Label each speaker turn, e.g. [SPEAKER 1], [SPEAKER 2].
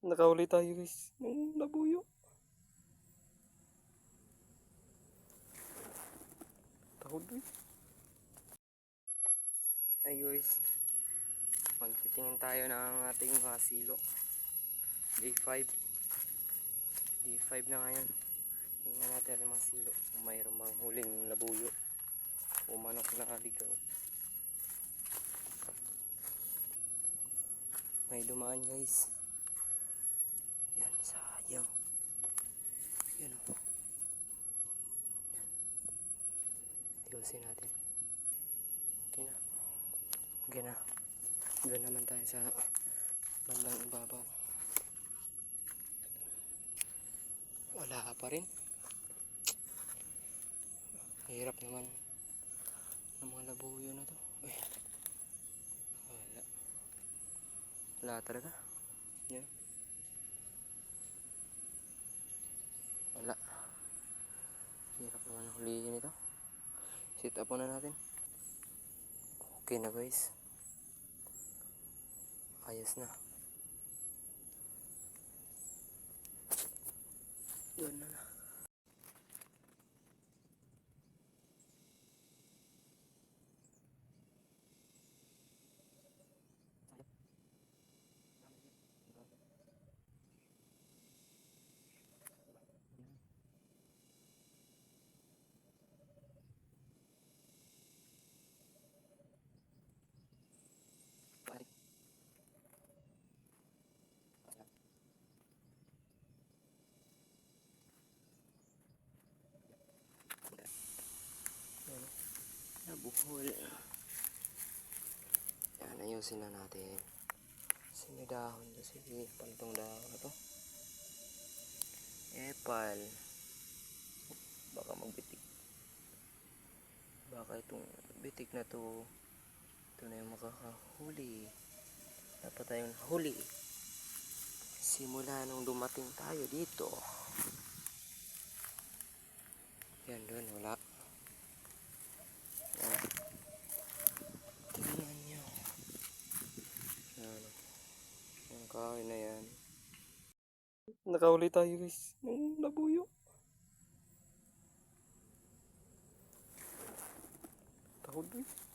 [SPEAKER 1] Nakahuli tayo guys. Ng labuyo. Tahod guys. Hi guys. Magtitingin tayo ng ating mga silo. Day 5. Day 5 na ngayon. Tingnan natin ang mga silo. Mayroon bang huling labuyo. O manok na kaligaw. May dumaan guys. Yan, sayang. Yan o. Yan. Ayusin natin. Okay na. Okay na. Doon naman tayo sa bandang ibabaw. Wala pa rin. Hirap naman ng mga labuyo na to. Uy. Wala. Wala talaga. Yan. Wala. Hirap naman hulihin ito. Sit up muna natin. Okay na guys. Ayos na. Yun na na. Balik. Yan. Nabuhol. Yan, ayusin na natin. Kasi may dahon to. Sige, pantong dahon na to. Epal. Baka magbitik. Baka itong bitik na to. Ito na yung makakahuli. Dapat tayong huli. Simula nung dumating tayo dito. Yan doon, wala. Yan. Tingnan nyo. Yan. Kahoy na yan. Nakahuli tayo guys. Ng labuyo. Tahod guys.